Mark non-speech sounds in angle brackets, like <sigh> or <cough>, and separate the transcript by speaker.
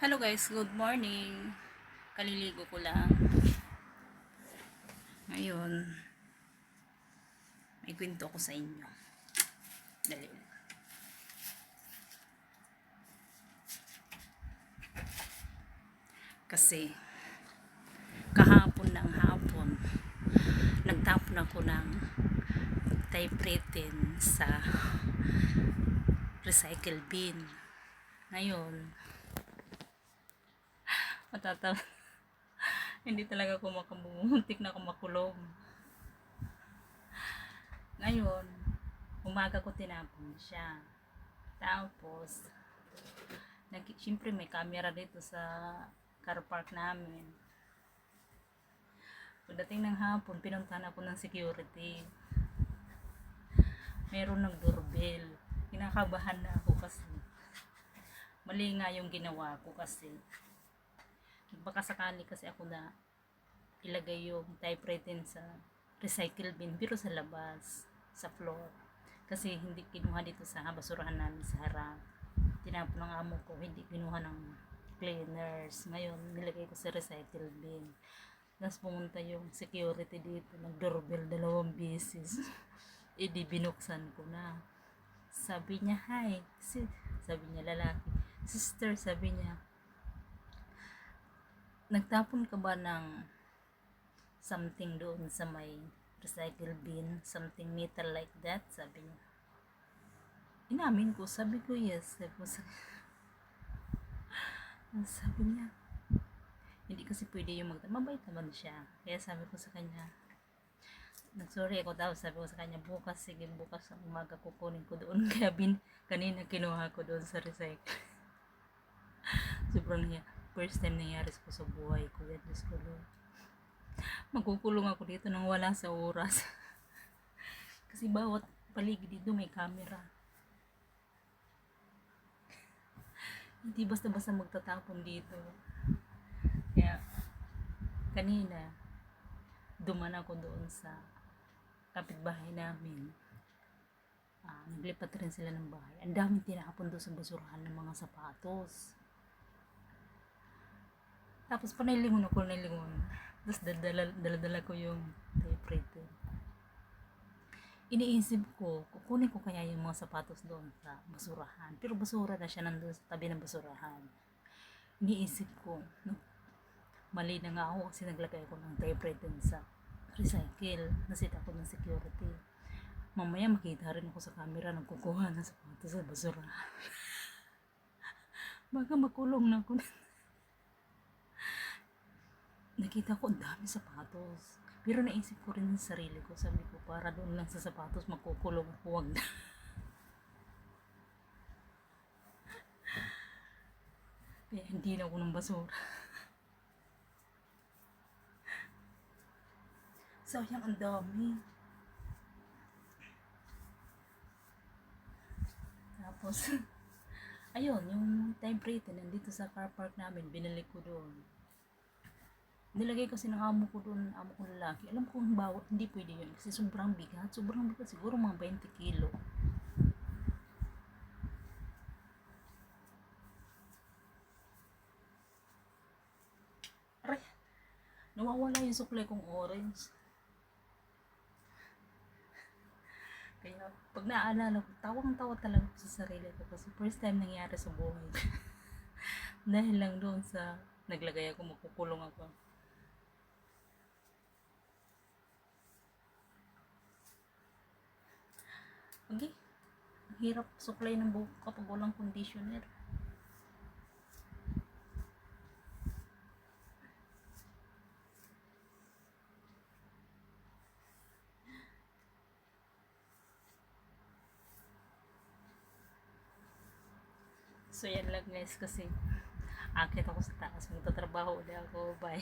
Speaker 1: Hello guys, good morning. Kaliligo ko lang. Ngayon, may kwento ko sa inyo. Dali. Kasi, kahapon ng hapon, nagtapon ako ng typewritten sa recycle bin. Ngayon, matatawa. <laughs> Hindi talaga ako makabumuntik <laughs> na ako makulong. Ngayon, umaga ko tinapon siya. Tapos, nag siyempre may camera dito sa car park namin. Pagdating ng hapon, pinuntahan ako ng security. Meron ng doorbell. Kinakabahan na ako kasi mali nga yung ginawa ko kasi baka sakali kasi ako na ilagay yung typewritten sa recycle bin pero sa labas sa floor. Kasi hindi kinuha dito sa basurahan namin sa harap. Tinapon ng amo ko hindi kinuha ng cleaners. Ngayon nilagay ko sa recycle bin. Tapos pumunta yung security dito nag doorbell dalawang beses. <laughs> Edi binuksan ko na. Sabi niya hi sabi niya lalaki. Sister sabi niya nagtapon ka ba ng something doon sa may recycle bin, something metal like that? Sabi niya. Inamin ko, sabi ko yes. Sabi ko sa... <laughs> sabi niya, hindi kasi pwede yung mag... Mabait naman siya. Kaya sabi ko sa kanya, sorry ako daw, sabi ko sa kanya, bukas, sige, bukas ang umaga kukunin ko doon. <laughs> Kaya bin, kanina kinuha ko doon sa recycle. <laughs> Sobrang niya first time nangyari ko sa buhay ko. Yan, Diyos ko, Lord. Magkukulong ako dito nang wala sa oras. <laughs> Kasi bawat paligid dito may camera. Hindi basta-basta magtatapon dito. Kaya, kanina, duman ako doon sa kapitbahay namin. Ah, naglipat rin sila ng bahay. Ang daming tinapon doon sa basurahan ng mga sapatos. Tapos panilingon ako, nilingon. Tapos dala, dala ko yung typewriter. Iniisip ko, kukunin ko kaya yung mga sapatos doon sa basurahan. Pero basura na siya nandun sa tabi ng basurahan. Iniisip ko, no? mali na nga ako kasi naglagay ko ng typewriter sa recycle. Nasit ako ng security. Mamaya makita rin ako sa camera nagkukuha ng sapatos sa basurahan. <laughs> Baka makulong na ako <laughs> nakita ko ang dami sapatos. Pero naisip ko rin sa sarili ko, sabi ko, para doon lang sa sapatos magkukulong ako, wag na. <laughs> Kaya hindi na ako ng basura. <laughs> Sayang ang dami. Tapos, <laughs> ayun, yung typewriter nandito sa car park namin, binalik ko doon nilagay kasi ng amo ko doon, amo ko lalaki. Alam ko kung bawat, hindi pwede yun. Kasi sobrang bigat. Sobrang bigat. Siguro mga 20 kilo. Aray. Nawawala yung suklay kong orange. Kaya, pag naaalala ko, tawang-tawa talaga ko sa sarili ko. Kasi first time nangyari sa buhay. <laughs> Dahil lang doon sa naglagay ako, makukulong ako. Okay. Ang hirap suklay ng buhok kapag walang conditioner. So yan lang guys kasi akit ako sa taas. Magtatrabaho ulit ako. Bye.